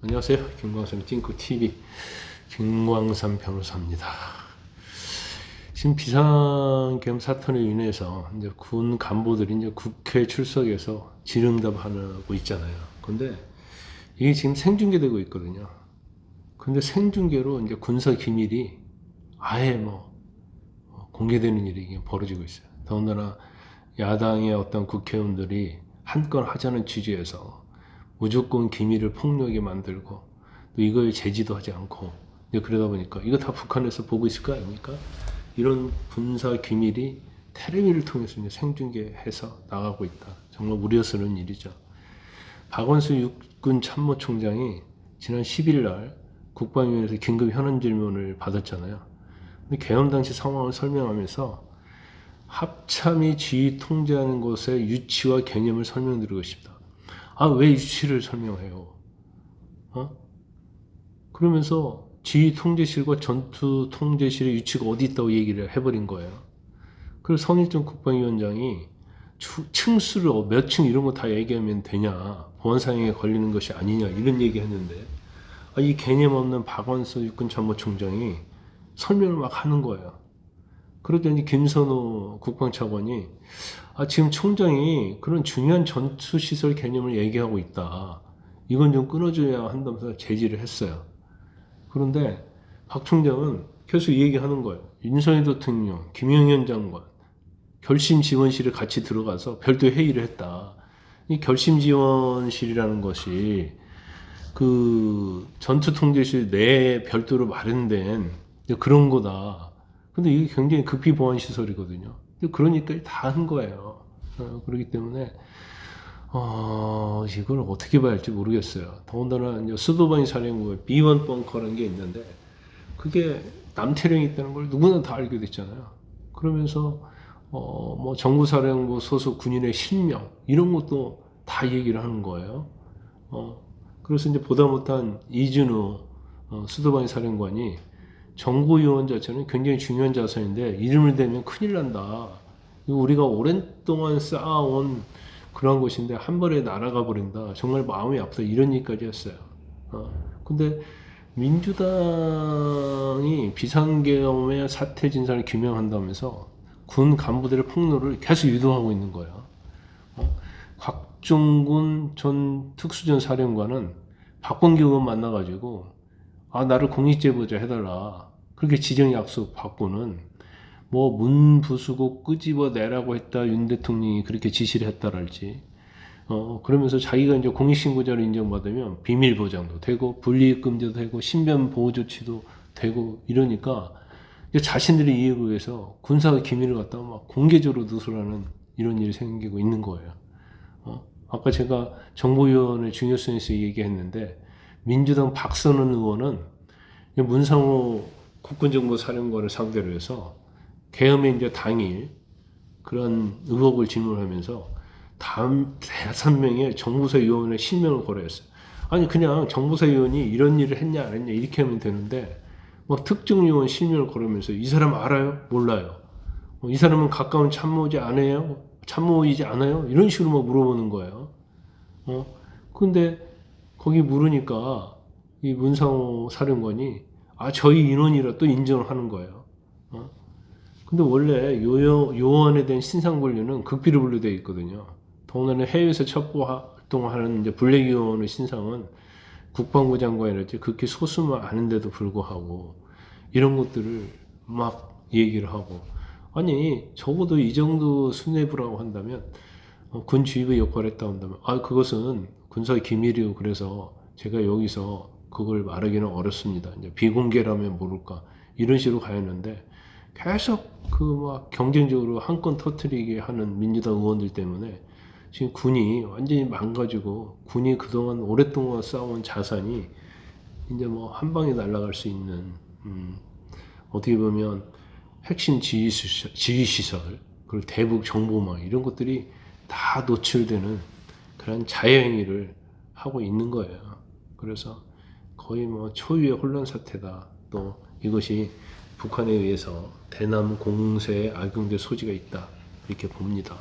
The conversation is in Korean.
안녕하세요. 김광삼 띵크 TV 김광삼 변호사입니다. 지금 비상계엄 사건으로 인해서 이제 군 간부들이 이제 국회 출석해서 질응답하고 있잖아요. 근데 이게 지금 생중계되고 있거든요. 근데 생중계로 이제 군사 기밀이 아예 뭐 공개되는 일이 벌어지고 있어요. 더군다나 야당의 어떤 국회의원들이 한 건 하자는 취지에서 무조건 기밀을 폭력에 만들고 또 이거에 제지도 하지 않고 이제 그러다 보니까 이거 다 북한에서 보고 있을 거 아닙니까? 이런 군사 기밀이 텔레비를 통해서 이제 생중계해서 나가고 있다. 정말 우려스러운 일이죠. 박원순 육군 참모총장이 지난 10일 날 국방위원회에서 긴급 현안 질문을 받았잖아요. 근데 개헌 당시 상황을 설명하면서 합참이 지휘 통제하는 것의 유치와 개념을 설명드리고 싶다. 아, 왜 유치를 설명해요? 어? 그러면서 지휘 통제실과 전투 통제실의 유치가 어디 있다고 얘기를 해버린 거예요. 그래서 성일정 국방위원장이 어, 몇층 이런 거 다 얘기하면 되냐. 보안상에 걸리는 것이 아니냐. 이런 얘기 했는데, 아, 이 개념 없는 박원순 육군 참모총장이 설명을 막 하는 거예요. 그러더니 김선호 국방차관이 아, 지금 총장이 그런 중요한 전투시설 개념을 얘기하고 있다. 이건 좀 끊어줘야 한다면서 제지를 했어요. 그런데 박 총장은 계속 이 얘기하는 거예요. 윤석열 대통령, 김영현 장관, 결심 지원실에 같이 들어가서 별도 회의를 했다. 이 결심 지원실이라는 것이 그 전투 통제실 내에 별도로 마련된 그런 거다. 근데 이게 굉장히 급히 보안 시설이거든요. 그러니까 다한 거예요. 어, 그렇기 때문에 어, 이걸 어떻게 봐야 할지 모르겠어요. 더군다나 수도바인 사령부에 B1 벙커라는 게 있는데 그게 남태령이 있다는 걸 누구나 다 알게 됐잖아요. 그러면서 어, 뭐 정부 사령부 소속 군인의 실명 이런 것도 다 얘기를 하는 거예요. 어, 그래서 이제 보다 못한 이준우 어, 수도바인 사령관이 정보요원 자체는 굉장히 중요한 자산인데 이름을 대면 큰일 난다. 우리가 오랜 동안 쌓아온 그런 것인데 한 번에 날아가 버린다. 정말 마음이 아프다. 이런 얘기까지 했어요. 어. 근데 민주당이 비상계엄의 사태 진상을 규명한다면서 군 간부들의 폭로를 계속 유도하고 있는 거예요. 어? 곽종군 전 특수전 사령관은 박범기 의원 만나가지고 아 나를 공익제보자 해달라 그렇게 지정 약속 받고는 뭐 문부수고 끄집어 내라고 했다 윤 대통령이 그렇게 지시를 했다랄지 어 그러면서 자기가 이제 공익신고자를 인정받으면 비밀 보장도 되고 불이익 금지도 되고 신변 보호 조치도 되고 이러니까 자신들의 이익을 위해서 군사 기밀을 갖다가 막 공개적으로 누설하는 이런 일이 생기고 있는 거예요. 어? 아까 제가 정보위원회 중요성에서 얘기했는데 민주당 박선원 의원은 문상호 국군정보사령관을 상대로 해서 계엄의 이제 당일 그런 의혹을 질문하면서 다음 대선 명의 정부사 위원회 실명을 거래했어요. 아니 그냥 정부사 위원이 이런 일을 했냐 안 했냐 이렇게 하면 되는데 뭐 특정 요원 실명을 거르면서 이 사람 알아요? 몰라요. 어, 이 사람은 가까운 참모지 않아요? 참모이지 않아요? 이런 식으로 막 물어보는 거예요. 어? 근데 거기 물으니까 이 문상호 사령관이 아 저희 인원이라 또 인정을 하는 거예요. 어? 근데 원래 요요 요원에 대한 신상 분류는 극비로 분류되어 있거든요. 더군다나 해외에서 첩보 활동하는 이제 블랙 요원의 신상은 국방부 장관이랄지 그렇게 소수만 아는데도 불구하고 이런 것들을 막 얘기를 하고 아니 적어도 이 정도 수뇌부라고 한다면 어, 군 주입의 역할을 했다 한다면 아 그것은 군사 기밀이고 그래서 제가 여기서 그걸 말하기는 어렵습니다. 이제 비공개라면 모를까 이런 식으로 가였는데 계속 그 막 경쟁적으로 한 건 터트리게 하는 민주당 의원들 때문에 지금 군이 완전히 망가지고 군이 그동안 오랫동안 쌓아온 자산이 이제 뭐 한 방에 날아갈 수 있는 음, 어떻게 보면 핵심 지휘 시설 그리고 대북 정보망 이런 것들이 다 노출되는 그런 자해행위를 하고 있는 거예요. 그래서 거의 뭐 초유의 혼란 사태다. 또 이것이 북한에 의해서 대남 공세에 악용될 소지가 있다. 이렇게 봅니다.